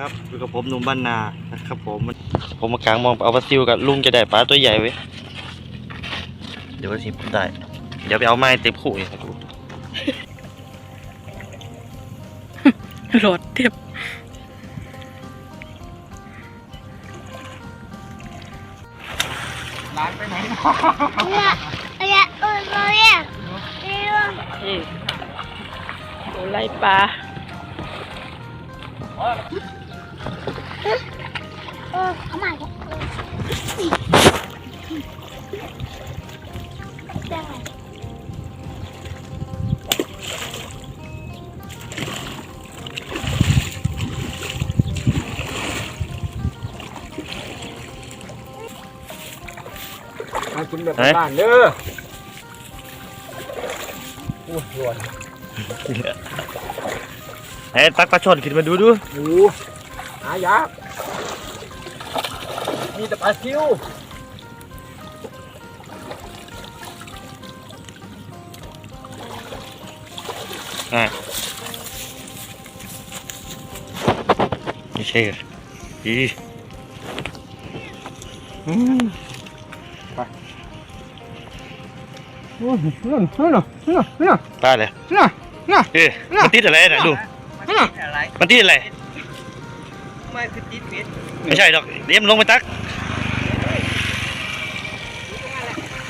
ครับอยู่กับผมหนุ่มบ้านนานะครับผม ผมมากลางมองเอาปลาซิวกับลุงจะได้ปลาตัวใหญ่ไว้ยเดี๋ยวสิได้ เดี๋ยวไปเอาไม้เต็มขู่อีกครับโหลดเทียบเนี่ยเนี่ยเออเนี่ยเนี่ยนี่โอ้ไล่ปลาเออเอาใหม่ได้มากินแบบบ้านๆเด้อโอ้ยร้อนเฮ้ยตักปลาช่อนขึ้นมาดูดูโอ้หายาก มีแต่ปลาซิวอะไม่ใช่เหรออีอืมโอ้ยนั่นนั่นน่ะนั่นน่ะนั่นน่ะปลาเลยน่ะน่ะเอ้ยมันติดอะไรนะลุงนั่นน่ะมันติดอะไร ไม่คือติดเม็ดไม่ใช่ดอกเดี๋ยวมันลงไปตัก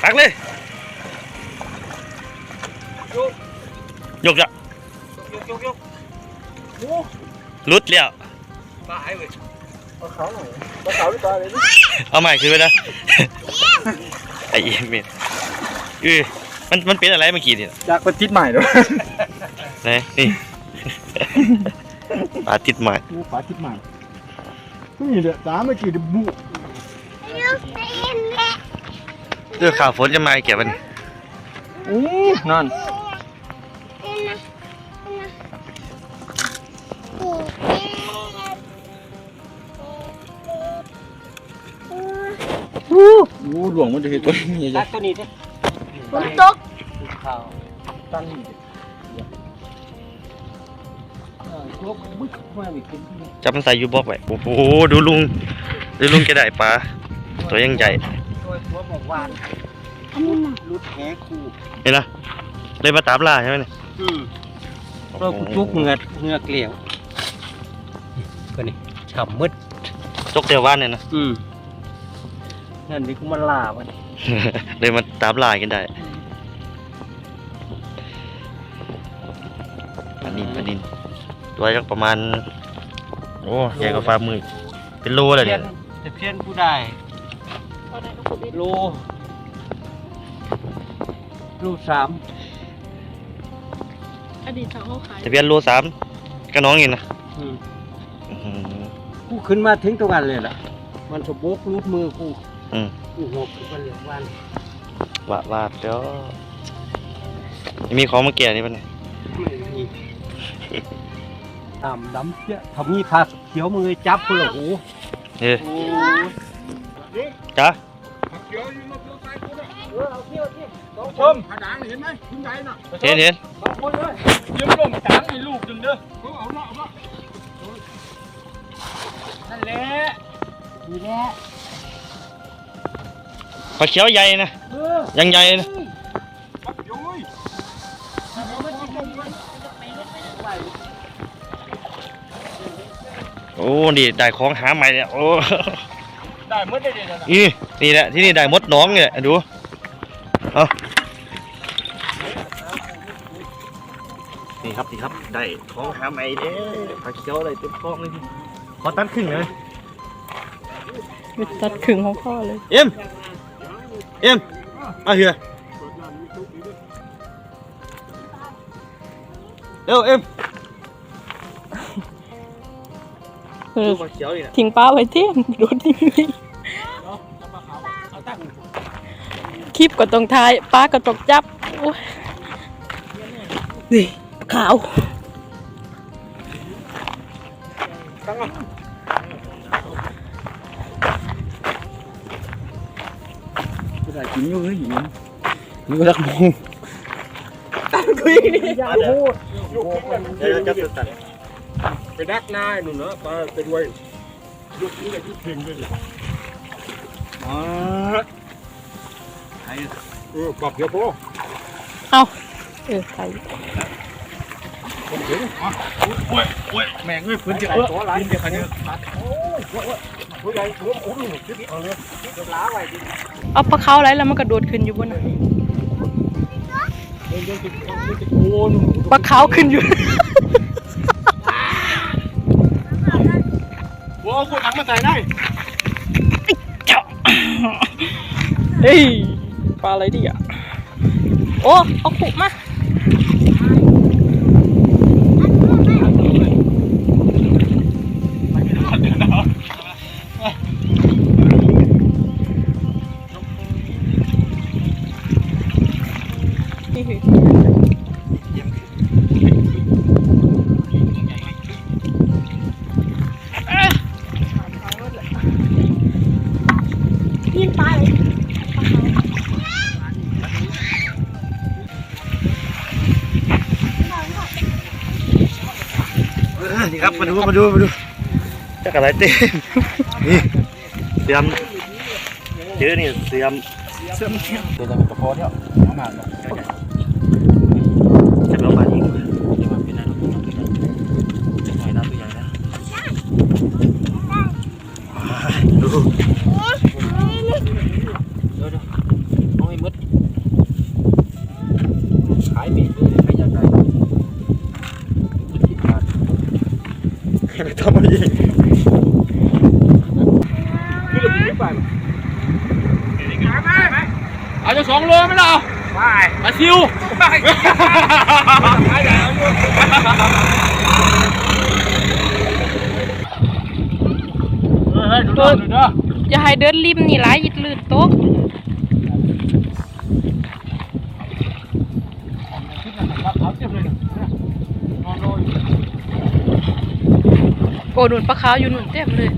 ตั กเลยยกจ้ะยกยกยกโอ้ลุดแล้วปลาหายเว้ยปลาขาวหน่อยปลาขาวหรือปลาอะไรนี่เอาใหม่คือไปนะไอ้เอ็มเมนเออมันมันเป็นอะไรเมื่อกี้นี่อยากไปติดใหม่ด้วยไหนนี่ปลาติดใหม่โอ้ปลาติดใหม่นี่เด้อตามเมื่อกี้เด้อบุเนี่ยเป็นแหละ เรื่องข่าวฝนจะมาเก็บมันโอ้นั่นเป็นนะเป็นนะโอ้เออโอ้หลวงมันจะเห็นตัวนี้ใหญ่ตัวนี้ดิฝนตกข้าวๆตั้งนี่เด้อเออลบบึ้กมาไม่กินจับมันใส่ยูบ็อกไว้โอ้โห ดูลุง ดูลุงแกได้ปลา ตัวยังใหญ่ โดยตัวบอกว่าอันนี้น่ะรุดแหคู่เห็นนะเลยมาตามล่าใช่ไหมเนี่ยอืมเรากูจุกเหงือกเหงือกเหลวก็นี่ฉ่ำมืดจกเดียวว่านเนี่ยนะอืมนั่นนี่กูมันลามันเลยมาตามล่ากันได้ปลานินปลานินตัวจักประมาณ โอ้ใหญ่กว่าฝ่ามืออีกเป็นโลเลยเนี่ยแต่เพี้ยนกูได้ โลโลสามอดีตสาวเขาขายทะเบียนโลสามก็น้องอยู่นะอืมอื้อหือกูขึ้นมาถึงตรงนั้นเลยล่ะ มันสะโบกรูดมือกูอืมกูหกกูก็เหลียววันว่าว่าเดี๋ยวมีของมาแก่นี่ปะเนี่ยไม่มีตามดำเสียทำนี่พาเขียวมือจับกูเหรอโอ้เอ้ยโห จ้าเขียวอยู่มาเพื่อใส่กูนะเออเอาเที่ยวที่สองชคนมผาด่างนี่เห็นไหมถึงใหญ่น่ะเห็นเห็นสองคนเลยยืมลมจางให้ลูกดึงเด้อเอาเอาเนาะเอาเนาะนั่นแหละนี่แหละปลาเขียวใหญ่นะเออยังใหญ่นะปักโย้ยโอ้นี่ได้ของหาใหม่เนี่ยโอ้ ได้เมื่อได้เดือนละนี่นี่แหละที่นี่ได้มดน้องเนี่ยดูเอานี่ครับนี่ครับได้ของหาใหม่เด้ปลาเขียวอะไรเต็มท้องเลยขอตัดครึ่งเลยมีตัดขึงของพ่อเลย เอ็มเอ็มมาเฮียเร็วเอ็มเออปลาเขียวนี่นะ ทิ้งปลาไว้เที่ยงโดนทิ้ง ลิปก็ต้องถ่ายปลาก็ต้องจับโอ้ยนี่ขาวกูได้กินอยู่เฮ้ยอย่างนี้มึงก็รักมึงอย่าพูดเดี๋ยวจับตัวตัดดักหน้าหนูเนาะปลาไปด้วยยุคนี้ไอ้ที่เพ่งด้วยดิอ๋อไอ้ เออปรับเดี๋ยวพอเอาเออใส่ผมเห็นโอ้ยโอ้ยแม่งเอ้ยพื้นจะเออพื้นจะขยันผู้ใหญ่รวมอุ้มคิดเอาเลยเดี๋ยวล้าไว้ดิเอาปลาเขาอะไรแล้วมันกระโดดขึ้นอยู่บนน่ะเดี๋ยวจะจะโอนปลาเขาขึ้นอยู่โอ้กูถังมาใส่ได้เฮ้ย ปลาอะไรดีอะ โอ้ เอาขุมา ครับมาดูมาดูมาดูจักอะไรเต้นนี่เสียมเจอนี่เสียมเดี๋ยวจะเป็นตะโพนเนี่ยเอามาเนาะจะเอามาอีกนี่ คิวไปไหนเอาอยู่เฮ้ยดูเด้อย่าให้เดินริมนี่หลายยิดลื่นโต๊ะเอาเทียบเลยนอนโอ้หนุนปลาขาวอยู่หนุนเต็มเลย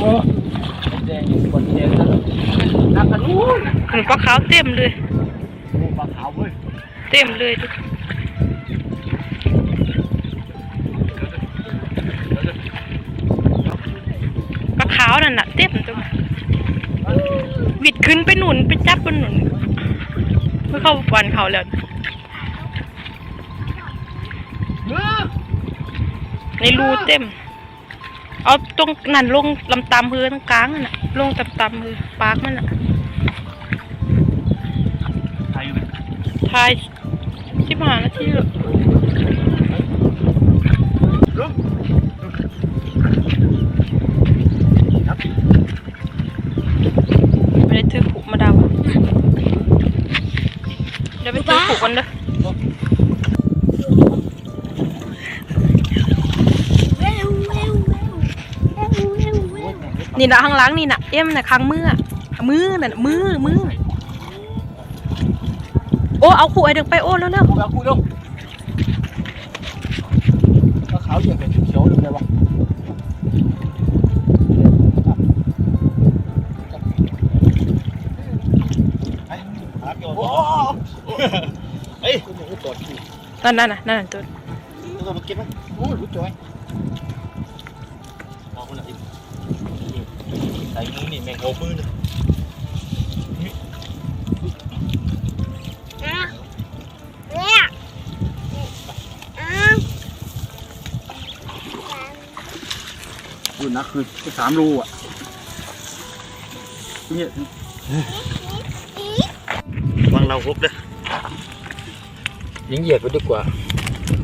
โอ้ ดงกดแดงนะนักกันนู้นหนุนปลาขาวเต็มเลยปลาขาวเว้ยเต็มเลยดูปลาขาวนั่นน่ะเต็มตรงนั้นวิดขึ้นไปหนุนไปจับบนหนุนเพื่อเข้าฟันเขาแล้วในรูเต็ม เอาตรงนั่นลงลำตามพื้นกลางนั่นน่ะ ลงตำตำพื้นปากมันน่ะไทยไหมทายชิบหานาทีแล้วไม่ได้ถือผูกมาดาวอะเดี๋ยวไปถือผูกกันเด้อ นี่นะข้างหล้างนี่นะเอ็มนะข้างมือมือน่ะมือมือโอ้เอาขู่ไอ้เด็กไปโอ้แล้วเร็วกูเอากูเร็วปลาขาวอย่างกับเขียวเลยวะเฮ้ยนั่นนั่นน่ะนั่นตัวตัวมาเก็บไหมโอ้ยรู้จอยมองคนละอี ใส่มือนี่แมงโอมือนะอ่นี่อะดูนะคือสามรูอะเนี่ยวางเราฮุกเด้อยิงเหยียดไปดีกว่า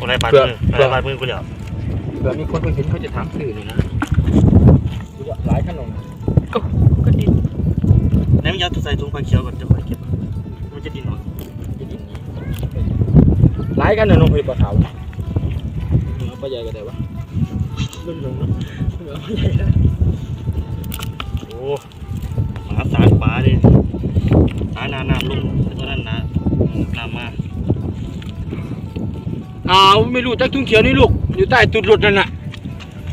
อะไรบาดเพื่อมืออะไรบาดมือกูเดี๋ยวเผื่อมีคนไปเห็นเขาจะถามสื่อหน่อยนะกูจะหลายขนม โอ้ก็ดินไหนมึงยัดใส่ถุงผ้าเขียวก่อนจะค่อยเก็บมันจะดินหมดหลายกันนะน้องเฮ้ยปลาขาวปลาใหญ่ก็ได้วะรุ่นหนึ่งเนาะโอ้มหาศาลปลาดิสายน้ำน้ำลงตัวนั้นนะน้ำมาอ้าวไม่รู้จักทุ่งเขียวนี่ลูกอยู่ใต้ตุดรถนั่นน่ะ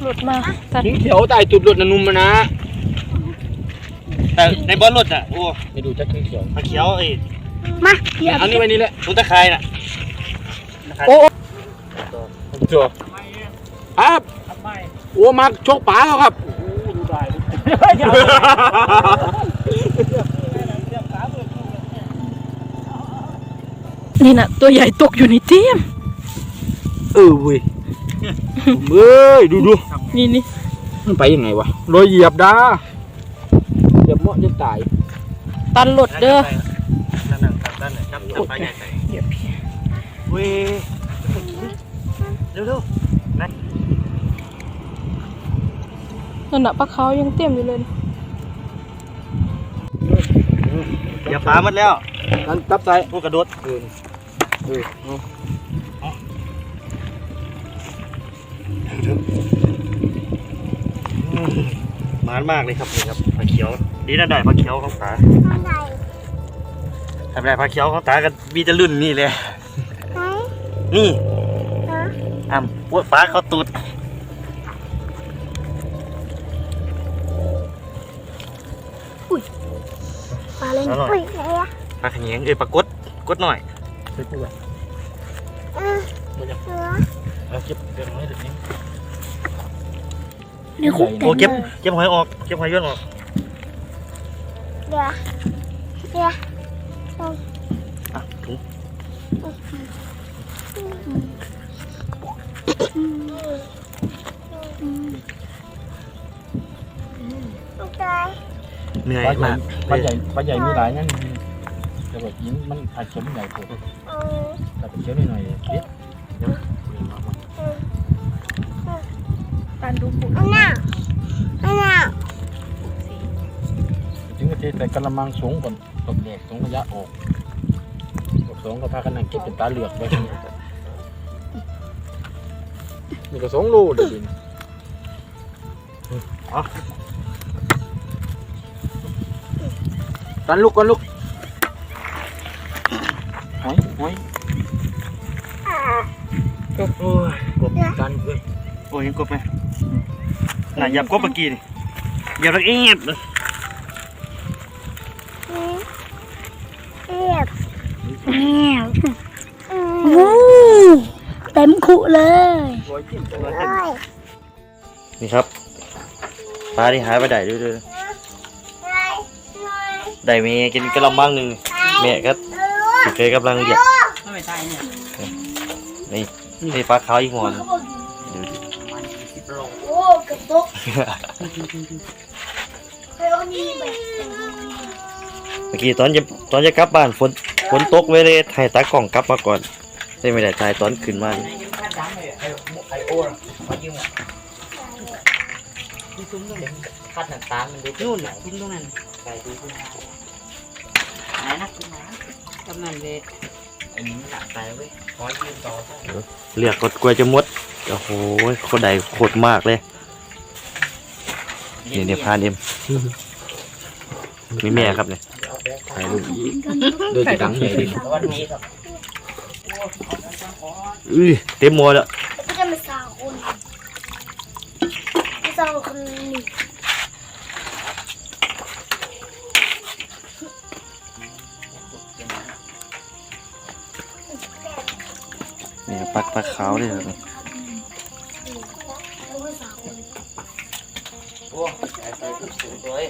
หลุดมาตัดทุ่งเขียวใต้ตุดรถนั่นนุ่มมานะ แต่ในบอลรถอะโอ้ไม่รู้จักทุ่งเขียวผ้าเขียวไอ้มาเหยียบอันนี้ไว้นี่แหละลุงตะไคร้น่ะโอ้ผมเจอครับโอ้มาชกป๋าเขาครับนี่น่ะตัวใหญ่ตกอยู่ในเตี้ยมเออเว้ยเอ้ยดูดูนี่นี่มันไปยังไงวะรอยเหยียบดาเหยียบเหมาะ จะตายตันหลดเด้อนั่นน่ะครับนั่นน่ะจับจับปลาใหญ่ไปเหยียบพี่เว้ยเร็วนั่นน่ะปลาขาวยังเตี้ยมอยู่เลยนะๆอย่าปลาหมดแล้วนั่นจับใส่พวกกระโดดเออเออเอาหมานมากเลยครับนี่ครับปลาเขียว ดีนะได้ปลาเขียวของตาข้างในทำได้ปลาเขียวของตากันมีแต่รุ่นนี่เลยไหนนี่ฮะอ่ำปวดปลาเขาตูดปลาเล่นอุ้ยไหนอะปลาขยงเอ้ยปลากดกดหน่อยไปพูดว่าเออเสือเอาเก็บเก็บไว้เดี๋ยวนี้นี่คุกโอ้เก็บเก็บหอยออกเก็บหอยย้อนออก เดี๋ยวเดี๋ยวอะถุงลูกชายเหนื่อยปลาใหญ่มากปลาใเออแต่เป็นเชื้อหน่อยๆเด็ดตันดูปุ่นอันน่ะอันน่ะถึงจะเทใส่กระมังสูงก่อนตบแดกสองระยะออกตบสองก็พากันนั่งเก็บเป็นตาเหลือกไว้นี่ก็สองโลเดี๋ยวนี้อ๋อกันลูกกันลูกหอยหอยโอ้ยกบกันเลยโอ้ยยังกบไหมน่ะหยับกบเมื่อกี้นี่หยับแล้วเอียดเลย นี่ครับปลาที่หายไปได้ด้วยด้วยไงไงได้เมย์กินกระมังหนึ่งแม่ก็เออสิเคยกำลังเหยียบนี่นี่ปลาขาวอีกหมอนดูดิโอ้กระตกเฮ้ยนี่ไปเมื่อกี้ตอนจะตอนจะกลับบ้านฝนฝนตกไว้เลยถ่ายตากล้องกลับมาก่อนได้ไม่ได้ถ่ายตอนขึ้นมา นี่คัดหนังตามันดูนู่นน่ะทิ้งตรงนั้นใส่ดูขึ้นมาไหนนะคุณนะกำนันเลยไอ้นี่มันหนักใจเว้ยขอยืนต่อซะเรียกกดกล้วยจะมดโอ้โหโคตรใดโคตรมากเลยนี่เนี่ยพานเอ็มมีแม่ครับเนี่ยถ่ายรูปอีกโดยจะดังใหญ่ดิวันนี้ครับอุ้ยเต็มหมดแล้วก็จะมาสาวคน มาสาวคนนี้เนี่ยปลาปลาขาวเลยครับมาสาวคนโอ้ใส่ใส่สูงสวย